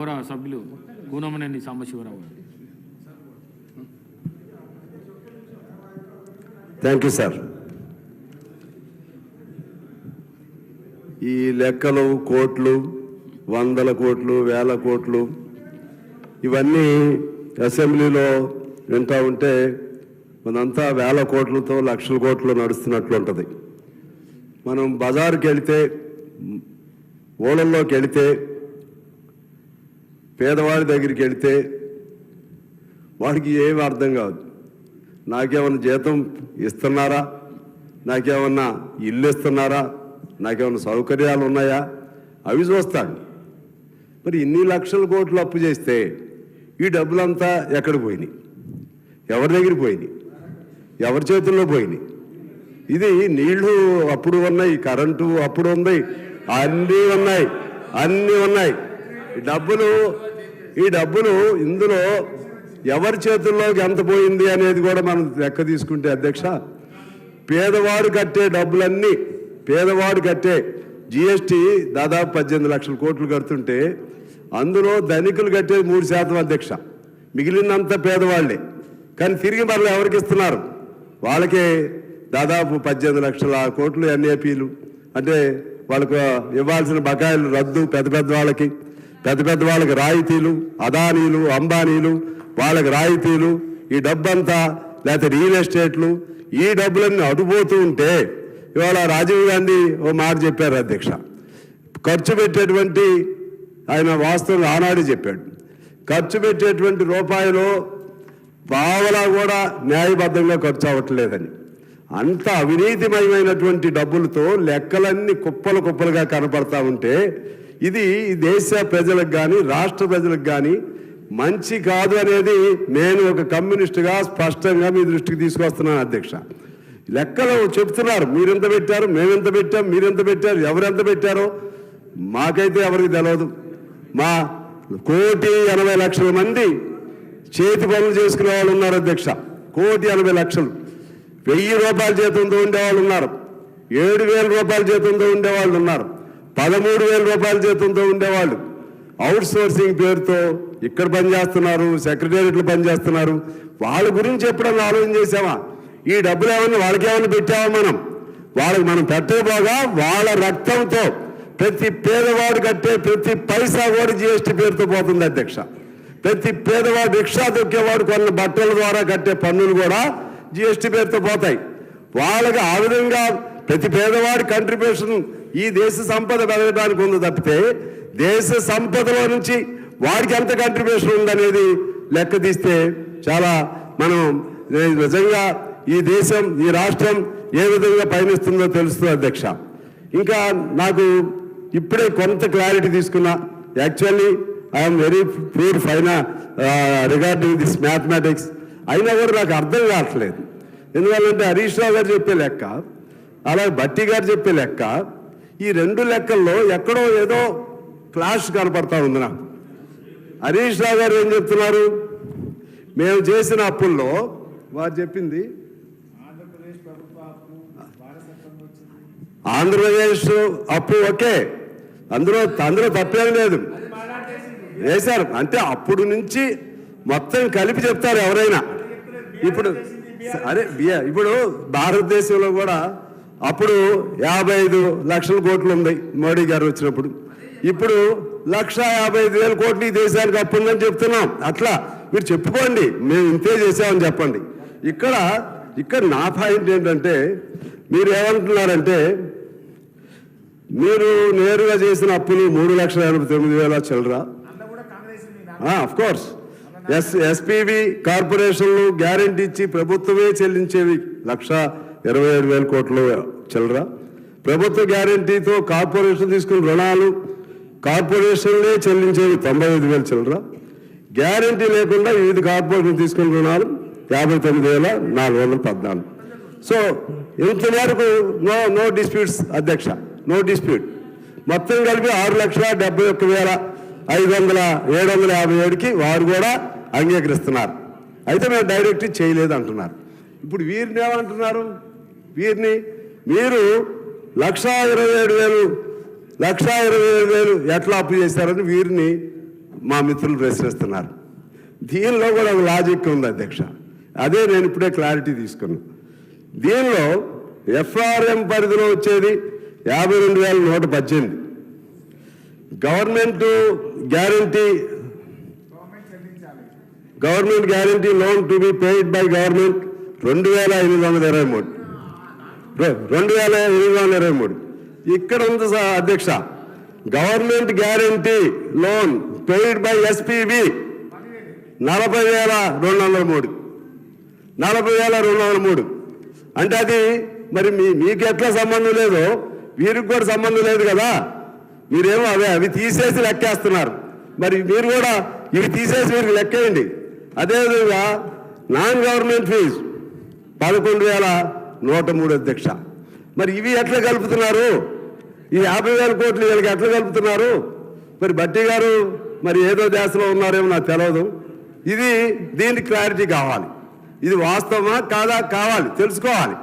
గౌరవ సభ్యులు Kunamneni Sambasivarao. Thank you sir ఈ లెక్కలు కోట్లు వందల కోట్లు వేల కోట్లు ఇవన్నీ అసెంబ్లీలో వింటూ ఉంటే మనంతా వేల కోట్లతో లక్షల కోట్లు నడుస్తున్నట్లు ఉంటుంది. మనం బజార్కి వెళితే ఊళ్ళల్లోకి వెళితే పేదవాడి దగ్గరికి వెళితే వాడికి ఏమి అర్థం కాదు. నాకేమన్నా జీతం ఇస్తున్నారా? నాకేమన్నా ఇల్లు ఇస్తున్నారా? నాకేమన్నా సౌకర్యాలు ఉన్నాయా? అవి చూస్తాడు మరి ఇన్ని లక్షల కోట్లు అప్పు చేస్తే ఈ డబ్బులంతా ఎక్కడ పోయినాయి? ఎవరి దగ్గర పోయినాయి? ఎవరి చేతుల్లో పోయినాయి? ఇది నీళ్ళు అప్పుడు ఉన్నాయి కరెంటు అప్పుడు ఉంది అన్నీ ఉన్నాయి అన్నీ ఉన్నాయి. ఈ డబ్బులు ఈ డబ్బులు ఇందులో ఎవరి చేతుల్లోకి ఎంత పోయింది అనేది కూడా మనం లెక్క తీసుకుంటే అధ్యక్ష పేదవాడు కట్టే డబ్బులన్నీ పేదవాడు కట్టే జిఎస్టీ దాదాపు పద్దెనిమిది లక్షల కోట్లు కడుతుంటే అందులో ధనికులు కట్టేది మూడు శాతం అధ్యక్ష. మిగిలినంత పేదవాళ్ళే. కానీ తిరిగి మరలా ఎవరికి ఇస్తున్నారు? వాళ్ళకే దాదాపు పద్దెనిమిది లక్షల కోట్లు ఎన్ఏపీలు. అంటే వాళ్ళకు ఇవ్వాల్సిన బకాయిలు రద్దు పెద్ద పెద్ద వాళ్ళకి. పెద్ద పెద్ద వాళ్ళకి రాయితీలు అదానీలు అంబానీలు వాళ్ళకి రాయితీలు ఈ డబ్బంతా లేకపోతే రియల్ ఎస్టేట్లు ఈ డబ్బులన్నీ అడుపోతూ ఉంటే ఇవాళ రాజీవ్ గాంధీ ఓ మాట చెప్పారు అధ్యక్ష. ఖర్చు పెట్టేటువంటి ఆయన వాస్తవం ఆనాడు చెప్పాడు. ఖర్చు పెట్టేటువంటి రూపాయలు పావలా కూడా న్యాయబద్ధంగా ఖర్చు అవ్వట్లేదని. అంత అవినీతిమయమైనటువంటి డబ్బులతో లెక్కలన్నీ కుప్పలు కుప్పలుగా కనపడతా ఉంటే ఇది దేశ ప్రజలకు కానీ రాష్ట్ర ప్రజలకు కానీ మంచి కాదు అనేది నేను ఒక కమ్యూనిస్టుగా స్పష్టంగా మీ దృష్టికి తీసుకొస్తున్నాను అధ్యక్ష. లెక్కలు చెప్తున్నారు మీరెంత పెట్టారు మేమెంత పెట్టాం మీరెంత పెట్టారు ఎవరెంత పెట్టారో మాకైతే ఎవరికి తెలియదు మా కోటి ఎనభై లక్షల మంది చేతి పనులు చేసుకునే వాళ్ళు ఉన్నారు అధ్యక్ష. కోటి ఎనభై లక్షలు. వెయ్యి రూపాయల జీతంతో ఉండేవాళ్ళు ఉన్నారు. ఏడు వేల రూపాయల జీతంతో ఉండేవాళ్ళు ఉన్నారు. పదమూడు వేల రూపాయల జీతంతో ఉండేవాళ్ళు. అవుట్ సోర్సింగ్ పేరుతో ఇక్కడ పనిచేస్తున్నారు సెక్రటేరియట్లు పనిచేస్తున్నారు. వాళ్ళ గురించి ఎప్పుడన్నా ఆలోచన చేసామా ఈ డబ్బులు ఏమన్నా వాళ్ళకేమన్నా పెట్టావా మనం? వాళ్ళకి మనం పెట్టకపోగా వాళ్ళ రక్తంతో ప్రతి పేదవాడు కట్టే ప్రతి పైసా కూడా జిఎస్టీ పేరుతో పోతుంది అధ్యక్ష. ప్రతి పేదవాడు రిక్షా దొక్కేవాడు కొన్న బట్టల ద్వారా కట్టే పన్నులు కూడా జిఎస్టీ పేరుతో పోతాయి. వాళ్ళకి ఆ విధంగా ప్రతి పేదవాడి కంట్రిబ్యూషన్ ఈ దేశ సంపద పెరగడానికి ఉంది తప్పితే దేశ సంపదలో నుంచి వాడికి ఎంత కంట్రిబ్యూషన్ ఉందనేది లెక్క తీస్తే చాలా మనం నిజంగా ఈ దేశం ఈ రాష్ట్రం ఏ విధంగా పయనిస్తుందో తెలుస్తుంది అధ్యక్ష. ఇంకా నాకు ఇప్పుడే కొంత క్లారిటీ తీసుకున్నా. యాక్చువల్లీ ఐఎమ్ వెరీ ప్యూర్ ఫైనా రిగార్డింగ్ దిస్ మ్యాథమెటిక్స్ అయినా కూడా నాకు అర్థం కావట్లేదు. ఎందువల్లంటే హరీష్ రావు గారు చెప్పే లెక్క అలాగే భట్టి గారు చెప్పే లెక్క ఈ రెండు లెక్కల్లో ఎక్కడో ఏదో క్లాష్ కనపడతా ఉంది నాకు. హరీష్ రావు గారు ఏం చెప్తున్నారు? మేము చేసిన అప్పుల్లో వారు చెప్పింది ఆంధ్రప్రదేశ్ అప్పు ఓకే అందులో అందులో తప్పేం లేదు. వేశారు. అంటే అప్పుడు నుంచి మొత్తం కలిపి చెప్తారు ఎవరైనా. ఇప్పుడు అరే ఇప్పుడు భారతదేశంలో కూడా అప్పుడు యాభై ఐదు లక్షల కోట్లు ఉంది మోడీ గారు వచ్చినప్పుడు. ఇప్పుడు లక్ష యాభై ఐదు వేల కోట్లు ఈ దేశానికి అప్పు ఉందని చెప్తున్నాం. అట్లా మీరు చెప్పుకోండి. మేము ఇంతే చేసామని చెప్పండి. ఇక్కడ ఇక్కడ నా పాయింట్ ఏంటంటే మీరు ఏమంటున్నారంటే మీరు నేరుగా చేసిన అప్పులు మూడు లక్షల ఎనభై తొమ్మిది వేల చిల్లరా. అఫ్ కోర్స్ ఎస్ ఎస్పీవి కార్పొరేషన్లు గ్యారెంటీ ఇచ్చి ప్రభుత్వమే చెల్లించేవి లక్ష ఇరవై ఏడు వేల కోట్లు. చిల్లరా? ప్రభుత్వ గ్యారెంటీతో కార్పొరేషన్ తీసుకున్న రుణాలు కార్పొరేషన్లే చెల్లించేవి తొంభై ఐదు వేల చిల్లరా? గ్యారెంటీ లేకుండా వివిధ కార్పొరేషన్ తీసుకున్న రుణాలు యాభై తొమ్మిది వేల నాలుగు వందల పద్నాలుగు. సో ఇంతవరకు నో నో డిస్ప్యూట్స్ అధ్యక్ష నో డిస్ప్యూట్. మొత్తం కలిపి ఆరు లక్షల డెబ్బై ఒక్క వేల ఐదు వందల ఏడు వందల యాభై ఏడుకి వారు కూడా అంగీకరిస్తున్నారు. అయితే మేము డైరెక్ట్ చేయలేదు అంటున్నారు. ఇప్పుడు వీరిని ఏమంటున్నారు? వీరిని మీరు లక్షా ఇరవై ఏడు వేలు లక్షా ఇరవై ఏడు వేలు ఎట్లా అప్పు చేశారని వీరిని మా మిత్రులు ప్రశ్నిస్తున్నారు. దీనిలో కూడా ఒక లాజిక్ ఉంది అధ్యక్ష. అదే నేను ఇప్పుడే క్లారిటీ తీసుకున్నా. దీనిలో ఎఫ్ఆర్ఎం పరిధిలో వచ్చేది యాభై రెండు వేల నూట పద్దెనిమిది. Government guarantee government guarantee loan to be paid by government రెండు వేల ఎనిమిది వందల ఇరవై మూడు. రెండు వేల ఎనిమిది వందల ఇరవై మూడు. ఇక్కడ ఉంది సా- అధ్యక్ష. Government guarantee loan paid by SPB నలభై వేల రెండు వందల మూడు. నలభై వేల రెండు వందల మూడు. అంటే అది మరి మీ మీకు ఎట్లా సంబంధం లేదో వీరికి కూడా సంబంధం లేదు కదా. మీరేమో అవే అవి తీసేసి లెక్కేస్తున్నారు. మరి మీరు కూడా ఇవి తీసేసి మీరు లెక్కేయండి. అదేవిధంగా నాన్ గవర్నమెంట్ ఫీజు పదకొండు వేల నూట మూడు అధ్యక్ష. మరి ఇవి ఎట్లా కలుపుతున్నారు? ఈ యాభై వేల కోట్లు వీళ్ళకి ఎట్లా కలుపుతున్నారు? మరి బట్టి గారు మరి ఏదో దేశంలో ఉన్నారేమో నాకు తెలియదు ఇది దీనికి క్లారిటీ కావాలి. ఇది వాస్తవమా కాదా? కావాలి. తెలుసుకోవాలి.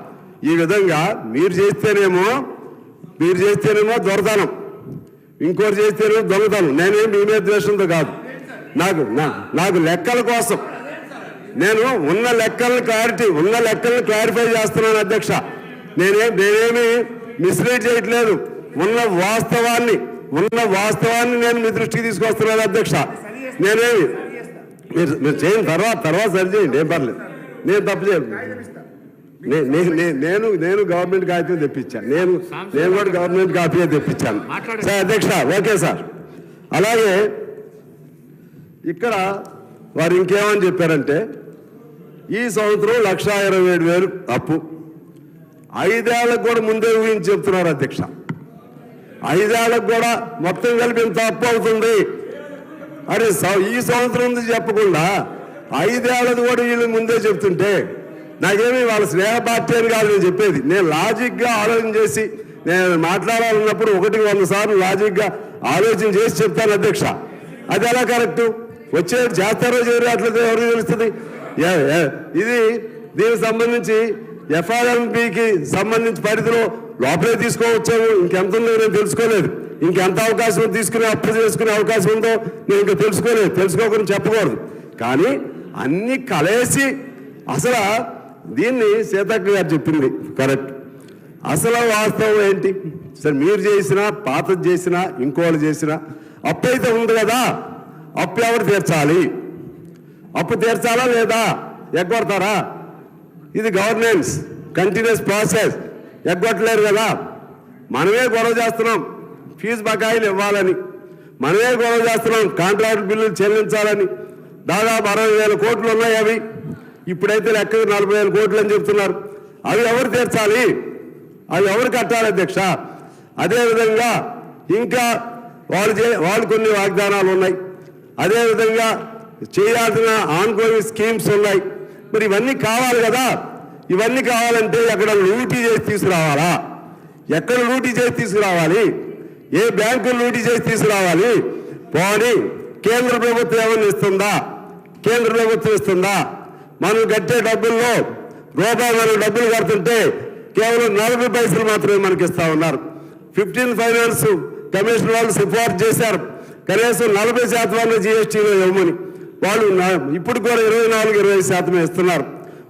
ఈ విధంగా మీరు చేస్తేనేమో మీరు చేస్తేనేమో దొరదనం. ఇంకోటి చేస్తేనేమో దొంగతనం. నేనేం మీ మీద ద్వేషంతో కాదు. నాకు నాకు లెక్కల కోసం. నేను ఉన్న లెక్కలను క్లారిటీ ఉన్న లెక్కలను క్లారిఫై చేస్తున్నాను అధ్యక్ష. నేనేం నేనేమి మిస్లీడ్ చేయట్లేదు. ఉన్న వాస్తవాన్ని ఉన్న వాస్తవాన్ని నేను మీ దృష్టికి తీసుకొస్తున్నాను అధ్యక్ష. నేనేమి మీరు మీరు చేయండి తర్వాత తర్వాత సరి చేయండి ఏం పర్లేదు. నేను తప్పు చేయను. నేను నేను గవర్నమెంట్ కాపీ తెప్పించాను నేను నేను కూడా గవర్నమెంట్ కాపీ తెప్పించాను. సార్ అధ్యక్ష ఓకే సార్. అలాగే ఇక్కడ వారు ఇంకేమని చెప్పారంటే ఈ సంవత్సరం లక్ష ఇరవై ఏడు వేలు అప్పు. ఐదేళ్ళకు కూడా ముందే ఊహించి చెప్తున్నారు అధ్యక్ష. ఐదేళ్ళకు కూడా మొత్తం కలిపి ఇంత అప్పు అవుతుంది. అరే స- ఈ సంవత్సరం ఉంది చెప్పకుండా ఐదేళ్ళది కూడా వీళ్ళు ముందే చెప్తుంటే నాకేమి వాళ్ళ స్నేహ పార్టీ అని కాదు నేను చెప్పేది. నేను లాజిక్గా ఆలోచన చేసి నేను మాట్లాడాలన్నప్పుడు ఒకటి వంద సార్లు లాజిక్గా ఆలోచన చేసి చెప్తాను అధ్యక్ష. అది ఎలా కరెక్టు? వచ్చే చేస్తారో చేయరో అట్లా ఎవరికి తెలుస్తుంది? ఇది దీనికి సంబంధించి ఎఫ్ఆర్ఎంపీకి సంబంధించి పరిధిలో లోపలే తీసుకోవచ్చాము ఇంకెంత ఉందో నేను తెలుసుకోలేదు. ఇంకెంత అవకాశం తీసుకునే అప్పు చేసుకునే అవకాశం ఉందో నేను ఇంకా తెలుసుకోలేదు. తెలుసుకోకుండా చెప్పకూడదు. కానీ అన్ని కలేసి అసలు దీన్ని సీతక్క గారు చెప్పింది. కరెక్ట్. అసలు వాస్తవం ఏంటి? సరే మీరు చేసినా పాతది చేసినా ఇంకోళ్ళు చేసినా అప్పు అయితే ఉంది కదా. అప్పు ఎవరు తీర్చాలి? అప్పు తీర్చాలా లేదా? ఎగ్గొడతారా? ఇది గవర్నెన్స్ కంటిన్యూస్ ప్రాసెస్ ఎగ్గొట్టలేరు కదా? మనమే గొడవ చేస్తున్నాం. ఫీజు బకాయిలు ఇవ్వాలని. మనమే గొడవ చేస్తున్నాం. కాంట్రాక్ట్ బిల్లులు చెల్లించాలని. దాదాపు అరవై వేల కోట్లు ఉన్నాయి అవి. ఇప్పుడైతే లెక్క నలభై వేల కోట్లు అని చెప్తున్నారు. అవి ఎవరు తీర్చాలి? అవి ఎవరు కట్టాలి అధ్యక్ష? అదేవిధంగా ఇంకా వాళ్ళు చే వాళ్ళు కొన్ని వాగ్దానాలు ఉన్నాయి. అదేవిధంగా చేయాల్సిన ఆన్గోయింగ్ స్కీమ్స్ ఉన్నాయి. మరి ఇవన్నీ కావాలి కదా? ఇవన్నీ కావాలంటే అక్కడ లూటీ చేసి తీసుకురావాలా? ఎక్కడ లూటీ చేసి తీసుకురావాలి? ఏ బ్యాంకు లూటీ చేసి తీసుకురావాలి? పోనీ కేంద్ర ప్రభుత్వం ఏమైనా ఇస్తుందా? కేంద్ర ప్రభుత్వం ఇస్తుందా? మనం కట్టే డబ్బుల్లో రూపాయి మనం డబ్బులు కడుతుంటే కేవలం నలభై పైసలు మాత్రమే మనకి ఇస్తా ఉన్నారు. ఫిఫ్టీన్ ఫైనాన్స్ కమిషన్ వాళ్ళు సిఫార్సు చేశారు. కనీసం నలభై శాతం జిఎస్టీలో ఇవ్వమని వాళ్ళు ఇప్పుడు కూడా ఇరవై నాలుగు ఇరవై శాతమే ఇస్తున్నారు.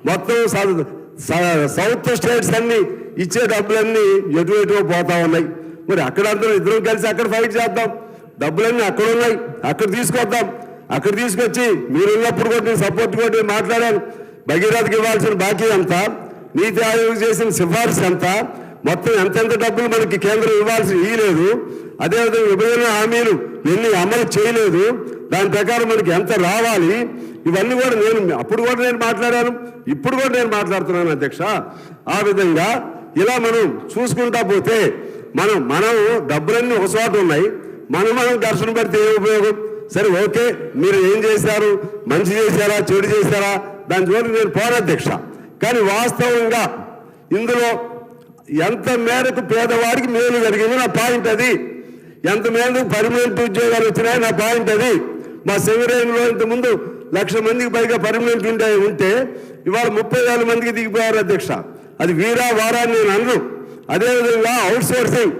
మొత్తం స- సౌత్ స్టేట్స్ అన్ని ఇచ్చే డబ్బులన్నీ ఎటు పోతా ఉన్నాయి. మరి అక్కడ అందరం ఇద్దరం కలిసి అక్కడ ఫైట్ చేద్దాం. డబ్బులన్నీ అక్కడ ఉన్నాయి. అక్కడ తీసుకొద్దాం. అక్కడ తీసుకొచ్చి మీరు ఉన్నప్పుడు కూడా నేను సపోర్ట్ కూడా మాట్లాడాను. భగీరథకి ఇవ్వాల్సిన బాకీ ఎంత? నీతి ఆయోగ్ చేసిన సిఫార్సు ఎంత? మొత్తం ఎంతెంత డబ్బులు మనకి కేంద్రం ఇవ్వాల్సి ఇవ్వలేదు అదేవిధంగా విభజన హామీలు ఎన్ని అమలు చేయలేదు. దాని ప్రకారం మనకి ఎంత రావాలి? ఇవన్నీ కూడా నేను అప్పుడు కూడా నేను మాట్లాడాను. ఇప్పుడు కూడా నేను మాట్లాడుతున్నాను అధ్యక్ష. ఆ విధంగా ఇలా మనం చూసుకుంటా పోతే మనం మనం డబ్బులన్నీ ఒక చోట ఉన్నాయి. మనం మనం ఘర్షణ పెడితే ఏ ఉపయోగం? సరే ఓకే మీరు ఏం చేశారు? మంచి చేశారా? చెడు చేశారా? దాని జోలికి నేను పోరాధ్యక్ష కానీ వాస్తవంగా ఇందులో ఎంత మేరకు పేదవాడికి మేలు జరిగింది నా పాయింట్ అది. ఎంత పర్మనెంట్ ఉద్యోగాలు వచ్చినాయి నా పాయింట్ అది. మా సెమిరేన్లో ఇంతకుముందు లక్ష మందికి పైగా పర్మనెంట్ ఉండే ఉంటే ఇవాళ ముప్పై వేల మందికి దిగిపోయారు అధ్యక్ష. అది వీరా వారా నేను అన్ను. అదేవిధంగా అవుట్ సోర్సింగ్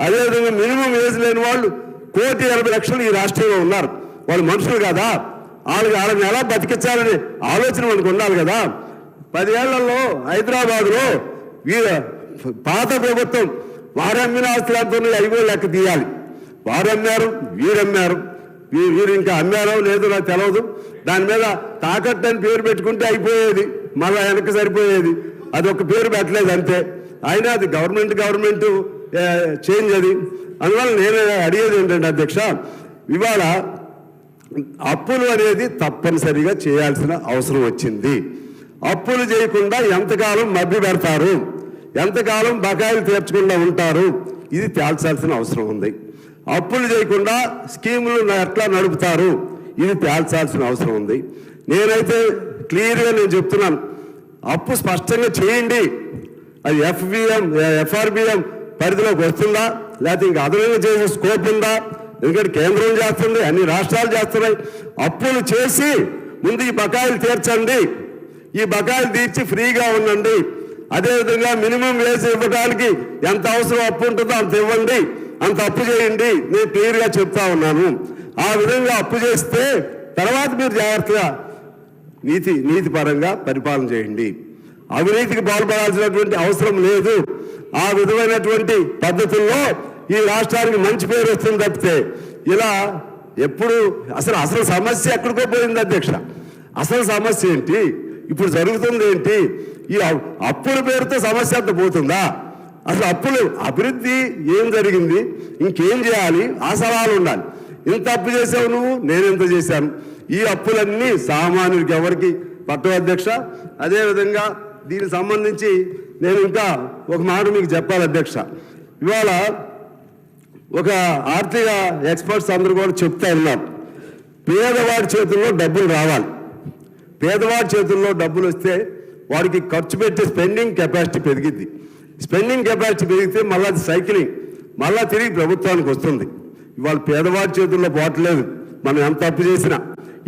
అదేవిధంగా మినిమం ఏజ్ లేని వాళ్ళు కోటి ఎనభై లక్షలు ఈ రాష్ట్రంలో ఉన్నారు. వాళ్ళు మనుషులు కదా? వాళ్ళకి వాళ్ళని ఎలా బతికించాలనే ఆలోచన మనకు ఉండాలి కదా. పదేళ్ళలో హైదరాబాద్లో వీర పాత ప్రభుత్వం వారమ్మిన ఆస్తులంతా ఐదు ఎంత లెక్క తీయాలి. వారు అమ్మారు వీరు అమ్మారు వీరు ఇంకా అమ్మారో లేదో నాకు తెలియదు దాని మీద తాకట్టు అని పేరు పెట్టుకుంటే అయిపోయేది. మళ్ళా వెనక్కి సరిపోయేది. అది ఒక పేరు పెట్టలేదు అంతే. అయినా అది గవర్నమెంట్ గవర్నమెంట్ చేంజ్ అది. అందువల్ల నేను అడిగేది ఏంటంటే అధ్యక్ష ఇవాళ అప్పులు అనేది తప్పనిసరిగా చేయాల్సిన అవసరం వచ్చింది. అప్పులు చేయకుండా ఎంతకాలం మభ్య పెడతారు? ఎంతకాలం బకాయిలు తీర్చకుండా ఉంటారు? ఇది తేల్చాల్సిన అవసరం ఉంది. అప్పులు చేయకుండా స్కీములు ఎట్లా నడుపుతారు? ఇది తేల్చాల్సిన అవసరం ఉంది. నేనైతే క్లియర్గా నేను చెప్తున్నాను. అప్పు స్పష్టంగా చేయండి. అది ఎఫ్బిఎం ఎఫ్ఆర్బిఎం పరిధిలోకి వస్తుందా? లేకపోతే ఇంకా అదనంగా చేసే స్కోప్ ఉందా? ఎందుకంటే కేంద్రం చేస్తుంది అన్ని రాష్ట్రాలు చేస్తున్నాయి. అప్పులు చేసి ముందు ఈ బకాయిలు తీర్చండి. ఈ బకాయిలు తీర్చి ఫ్రీగా ఉండండి. అదేవిధంగా మినిమం వేసి ఇవ్వడానికి ఎంత అవసరం అప్పు ఉంటుందో అంత ఇవ్వండి. అంత అప్పు చేయండి నేను క్లియర్గా చెప్తా ఉన్నాను. ఆ విధంగా అప్పు చేస్తే తర్వాత మీరు జాగ్రత్తగా నీతి నీతి పరంగా పరిపాలన చేయండి. అవినీతికి పాల్పడాల్సినటువంటి అవసరం లేదు. ఆ విధమైనటువంటి పద్ధతుల్లో ఈ రాష్ట్రానికి మంచి పేరు వస్తుంది తప్పితే ఇలా ఎప్పుడు అసలు అసలు సమస్య ఎక్కడికో పోయింది అధ్యక్ష. అసలు సమస్య ఏంటి? ఇప్పుడు జరుగుతుంది ఏంటి? ఈ అప్పుల పేరుతో సమస్య అంత పోతుందా? అసలు అప్పులు అభివృద్ధి ఏం జరిగింది? ఇంకేం చేయాలి? ఆ సలహాలు ఉండాలి. ఇంత అప్పు చేసావు నువ్వు నేను ఎంత చేశాను? ఈ అప్పులన్నీ సామాన్యుడికి ఎవరికి? పట్టవ అధ్యక్ష అదేవిధంగా దీనికి సంబంధించి నేను ఇంకా ఒక మాట మీకు చెప్పాలి అధ్యక్ష. ఇవాళ ఒక ఆర్థిక ఎక్స్పర్ట్స్ అందరూ కూడా చెప్తా ఉన్నారు పేదవాడి చేతుల్లో డబ్బులు రావాలి. పేదవాడి చేతుల్లో డబ్బులు వస్తే వాడికి ఖర్చు పెట్టే స్పెండింగ్ కెపాసిటీ పెరిగిద్ది. స్పెండింగ్ కెపాసిటీ పెరిగితే మళ్ళీ అది సైక్లింగ్ మళ్ళా తిరిగి ప్రభుత్వానికి వస్తుంది. ఇవాళ పేదవాడి చేతుల్లో పోవట్లేదు మనం ఎంత అప్పు చేసినా.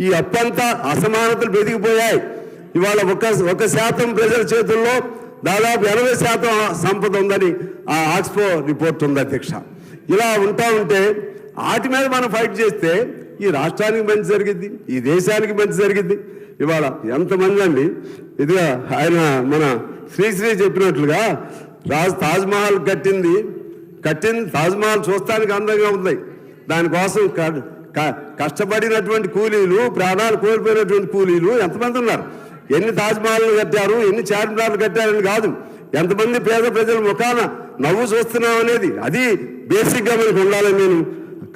ఈ అప్పు అంతా అసమానతలు పెరిగిపోయాయి ఇవాళ ఒక ఒక శాతం ప్రజల చేతుల్లో దాదాపు ఎనభై శాతం సంపద ఉందని ఆ ఆక్స్ఫో రిపోర్ట్ ఉంది అధ్యక్ష. ఇలా ఉంటా ఉంటే వాటి మీద మనం ఫైట్ చేస్తే ఈ రాష్ట్రానికి మంచి జరిగింది ఈ దేశానికి మంచి జరిగింది ఇవాళ ఎంతమంది అండి? ఇదిగా ఆయన మన శ్రీశ్రీ చెప్పినట్లుగా రాజు తాజ్మహల్ కట్టింది. కట్టింది తాజ్మహల్ చూస్తానికి అందంగా ఉంది. దానికోసం కష్టపడినటువంటి కూలీలు ప్రాణాలు కోల్పోయినటువంటి కూలీలు ఎంతమంది ఉన్నారు? ఎన్ని తాజ్మహల్ని కట్టారు? ఎన్ని చార్మినార్లు కట్టారని కాదు. ఎంతమంది పేద ప్రజల ముఖాన నవ్వు చూస్తున్నాం అనేది అది బేసిక్గా మనకు ఉండాలని నేను.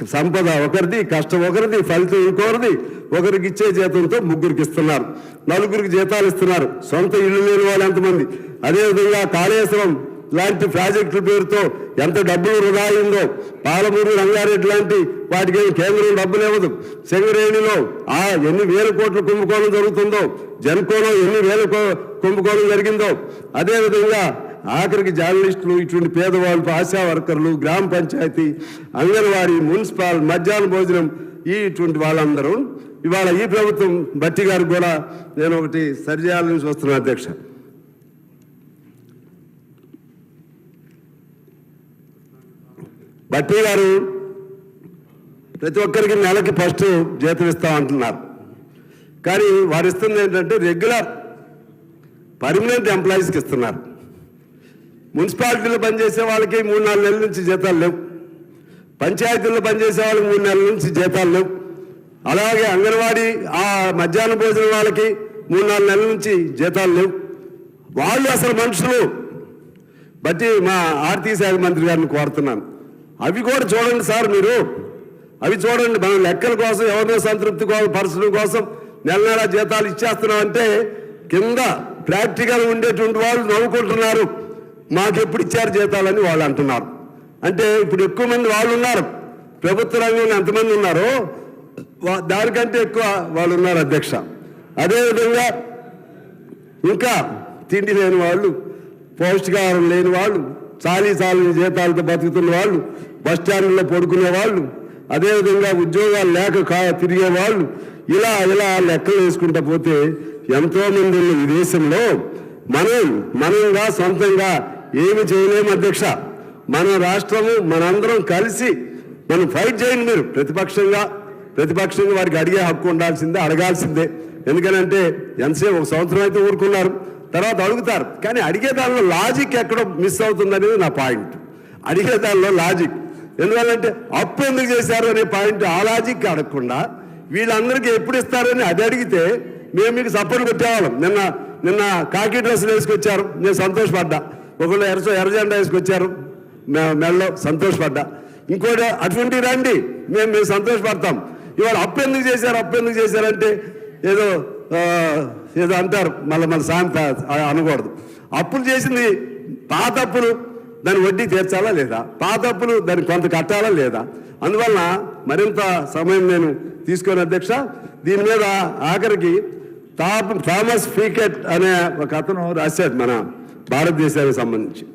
సంపద ఒకరిది కష్టం ఒకరిది ఫలితం ఇంకొకరిది. ఒకరికి ఇచ్చే జీతంతో ముగ్గురికి ఇస్తున్నారు. నలుగురికి జీతాలు ఇస్తున్నారు. సొంత ఇల్లు లేని వాళ్ళు ఎంతమంది? అదేవిధంగా కాళేశ్వరం లాంటి ప్రాజెక్టుల పేరుతో ఎంత డబ్బులు వృధా అయిందో పాలమూరు రంగారెడ్డి లాంటి వాటికి కేంద్రం డబ్బులు ఇవ్వదు సింగరేణిలో ఆ ఎన్ని వేల కోట్ల కుంభకోణం జరుగుతుందో జన్కోలో ఎన్ని వేల కో- కుంభకోణం జరిగిందో అదేవిధంగా ఆఖరికి జర్నలిస్టులు ఇటువంటి పేదవాళ్ళు ఆశా వర్కర్లు గ్రామ పంచాయతీ అంగన్వాడీ మున్సిపల్ మధ్యాహ్న భోజనం ఈ ఇటువంటి వాళ్ళందరూ ఇవాళ ఈ ప్రభుత్వం బట్టి గారికి కూడా నేను ఒకటి సరిచేయాలని చూస్తున్నాను అధ్యక్ష. బట్టి గారు ప్రతి ఒక్కరికి నెలకి ఫస్ట్ జీతం ఇస్తామంటున్నారు కానీ వారు ఇస్తుంది ఏంటంటే రెగ్యులర్ పర్మనెంట్ ఎంప్లాయీస్కి ఇస్తున్నారు. మున్సిపాలిటీలో పనిచేసే వాళ్ళకి మూడు నాలుగు నెలల నుంచి జీతాలు లేవు. పంచాయతీల్లో పనిచేసే వాళ్ళకి మూడు నెలల నుంచి జీతాలు లేవు. అలాగే అంగన్వాడీ ఆ మధ్యాహ్న భోజనం వాళ్ళకి మూడు నాలుగు నెలల నుంచి జీతాలు లేవు. వాళ్ళు అసలు మనుషులు. బట్టి మా ఆర్థిక శాఖ మంత్రి గారిని కోరుతున్నాను. అవి కూడా చూడండి సార్ మీరు. అవి చూడండి మనం లెక్కల కోసం ఎవరినో సంతృప్తి కోసం పర్సన్ కోసం నెల నెల జీతాలు ఇచ్చేస్తున్నామంటే కింద ప్రాక్టికల్ ఉండేటువంటి వాళ్ళు నవ్వుకుంటున్నారు. మాకెప్పుడు ఇచ్చారు జీతాలని వాళ్ళు అంటున్నారు. అంటే ఇప్పుడు ఎక్కువ మంది వాళ్ళు ఉన్నారు. ప్రభుత్వ రంగంలో ఎంతమంది ఉన్నారో వా- దానికంటే ఎక్కువ వాళ్ళు ఉన్నారు అధ్యక్ష. అదేవిధంగా ఇంకా తిండి లేని వాళ్ళు పౌష్టికాహారం లేని వాళ్ళు చాలీ చాలని జీతాలతో బతుకుతున్న వాళ్ళు బస్ స్టాండ్లో పడుకునే వాళ్ళు అదేవిధంగా ఉద్యోగాలు లేక కా తిరిగే వాళ్ళు ఇలా ఇలా లెక్కలు వేసుకుంటా పోతే ఎంతోమంది ఉన్న ఈ దేశంలో. మనం మనంగా సొంతంగా ఏమి చేయలేము అధ్యక్ష. మన రాష్ట్రము మనందరం కలిసి మనం ఫైట్ చేయండి మీరు ప్రతిపక్షంగా. ప్రతిపక్షంగా వారికి అడిగే హక్కు ఉండాల్సిందే అడగాల్సిందే. ఎందుకనంటే ఎంతసేపు ఒక సంవత్సరం అయితే ఊరుకున్నారు. తర్వాత అడుగుతారు. కానీ అడిగేదానిలో లాజిక్ ఎక్కడో మిస్ అవుతుందనేది నా పాయింట్ అడిగేదానిలో లాజిక్ ఎందువల్లంటే అప్పు ఎందుకు చేశారు అనే పాయింట్ ఆ లాజిక్ అడగకుండా వీళ్ళందరికీ ఎప్పుడు ఇస్తారని అది అడిగితే మేము మీకు సపోర్ట్ పెట్టేవాళ్ళం. నిన్న నిన్న కాకి డ్రెస్సులు వేసుకొచ్చారు. నేను సంతోషపడ్డా. ఒకళ్ళు ఎర్ర ఎర్రజెండా వేసుకొచ్చారు. మె- మెడలో సంతోషపడ్డా. ఇంకోటి అటువంటి రండి. మేము మేము సంతోషపడతాం. ఇవాళ అప్పు ఎందుకు చేశారు? అప్పు ఎందుకు చేశారంటే ఏదో ఏదో అంటారు మళ్ళీ మళ్ళీ సాంత అనకూడదు. అప్పులు చేసింది పాత అప్పులు దాని వడ్డీ తీర్చాలా లేదా? పాత అప్పులు దాన్ని కొంత కట్టాలా లేదా? అందువలన మరింత సమయం నేను తీసుకుని అధ్యక్ష దీని మీద ఆఖరికి టాప్ థామస్ ఫీకెట్ అనే ఒక అతను రాశాడు మన భారతదేశానికి సంబంధించి.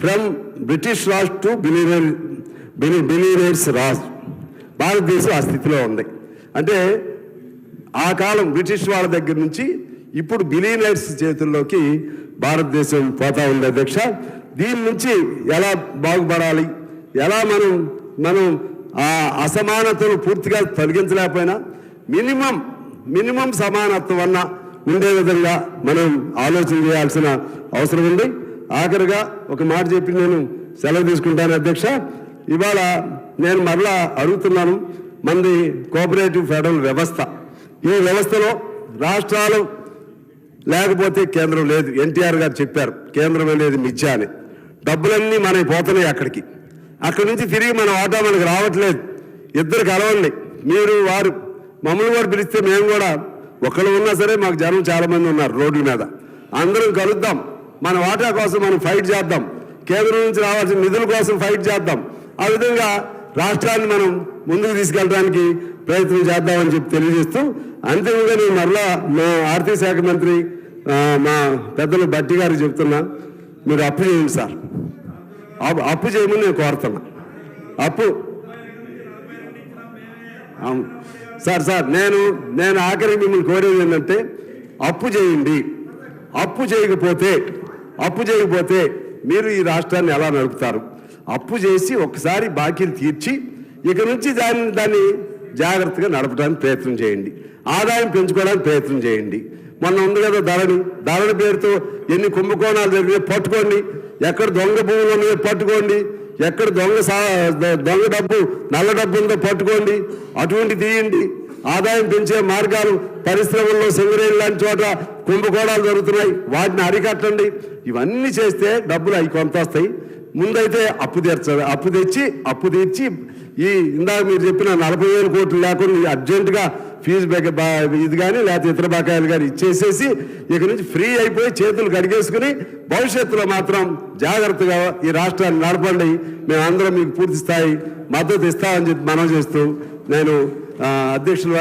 From British Raj to billionaire billionaires Raj. భారతదేశం ఆ స్థితిలో ఉంది. అంటే ఆ కాలం బ్రిటిష్ వాళ్ళ దగ్గర నుంచి ఇప్పుడు బిలియనర్స్ చేతుల్లోకి భారతదేశం పోతా ఉంది అధ్యక్ష. దీని నుంచి ఎలా బాగుపడాలి? ఎలా మనం మనం ఆ అసమానతను పూర్తిగా తొలగించలేకపోయినా మినిమం మినిమం సమానత్వం అన్న ఉండే విధంగా మనం ఆలోచన చేయాల్సిన అవసరం ఉంది. ఆఖరిగా ఒక మాట చెప్పి నేను సెలవు తీసుకుంటాను అధ్యక్ష. ఇవాళ నేను మరలా అడుగుతున్నాను మంది కోఆపరేటివ్ ఫెడరల్ వ్యవస్థ ఈ వ్యవస్థలో రాష్ట్రాలు లేకపోతే కేంద్రం లేదు. ఎన్టీఆర్ గారు చెప్పారు కేంద్రం అనేది మిథ్యా అని. డబ్బులన్నీ మనకి పోతున్నాయి అక్కడికి. అక్కడి నుంచి తిరిగి మన వాటా మనకు రావట్లేదు. ఇద్దరు కలవండి. మీరు వారు మమ్మల్ని కూడా పిలిస్తే మేము కూడా ఒకళ్ళు ఉన్నా సరే మాకు జనం చాలామంది ఉన్నారు రోడ్ల మీద. అందరం కలుద్దాం. మన వాటా కోసం మనం ఫైట్ చేద్దాం. కేంద్రం నుంచి రావాల్సిన నిధుల కోసం ఫైట్ చేద్దాం. ఆ విధంగా రాష్ట్రాన్ని మనం ముందుకు తీసుకెళ్ళడానికి ప్రయత్నం చేద్దామని చెప్పి తెలియజేస్తూ అంతిమంగా నేను మరలా మా ఆర్థిక శాఖ మంత్రి మా పెద్దలు బట్టి గారికి చెప్తున్నా మీరు అప్పు చేయండి సార్. అప్పు- అప్పు చేయమని నేను కోరుతున్నా. అప్పు. అవును. సార్ సార్ నేను నేను ఆఖరి మిమ్మల్ని కోరేది ఏంటంటే అప్పు చేయండి. అప్పు చేయకపోతే అప్పు చేయకపోతే మీరు ఈ రాష్ట్రాన్ని ఎలా నడుపుతారు? అప్పు చేసి ఒకసారి బాకీలు తీర్చి ఇక నుంచి దాన్ని దాన్ని జాగ్రత్తగా నడపడానికి ప్రయత్నం చేయండి. ఆదాయం పెంచుకోవడానికి ప్రయత్నం చేయండి. మొన్న ఉంది కదా ధరణి. ధరణి పేరుతో ఎన్ని కుంభకోణాలు జరిగినాయి పట్టుకోండి. ఎక్కడ దొంగ భూములు ఉన్నాయో పట్టుకోండి. ఎక్కడ దొంగ సా దొంగ డబ్బు నల్ల డబ్బు ఉందో పట్టుకోండి. అటువంటి తీయండి. ఆదాయం పెంచే మార్గాలు పరిశ్రమల్లో సింగరేణి లాంటి చోట కుంభకోణాలు జరుగుతున్నాయి. వాటిని అరికట్టండి. ఇవన్నీ చేస్తే డబ్బులు అవి కొంత వస్తాయి. ముందైతే అప్పు తీర్చ అప్పు తెచ్చి అప్పు తీర్చి ఈ ఇందాక మీరు చెప్పిన నలభై వేల కోట్లు లేకుండా ఈ అర్జెంటుగా ఫీజు ఇది కానీ లేకపోతే ఇతర బకాయిలు కానీ ఇచ్చేసేసి ఇక నుంచి ఫ్రీ అయిపోయి చేతులు కడిగేసుకుని భవిష్యత్తులో మాత్రం జాగ్రత్తగా ఈ రాష్ట్రాన్ని నడపండి. మేమందరం మీకు పూర్తి స్థాయి మద్దతు ఇస్తామని చెప్పి మనం చేస్తూ నేను అధ్యక్షుల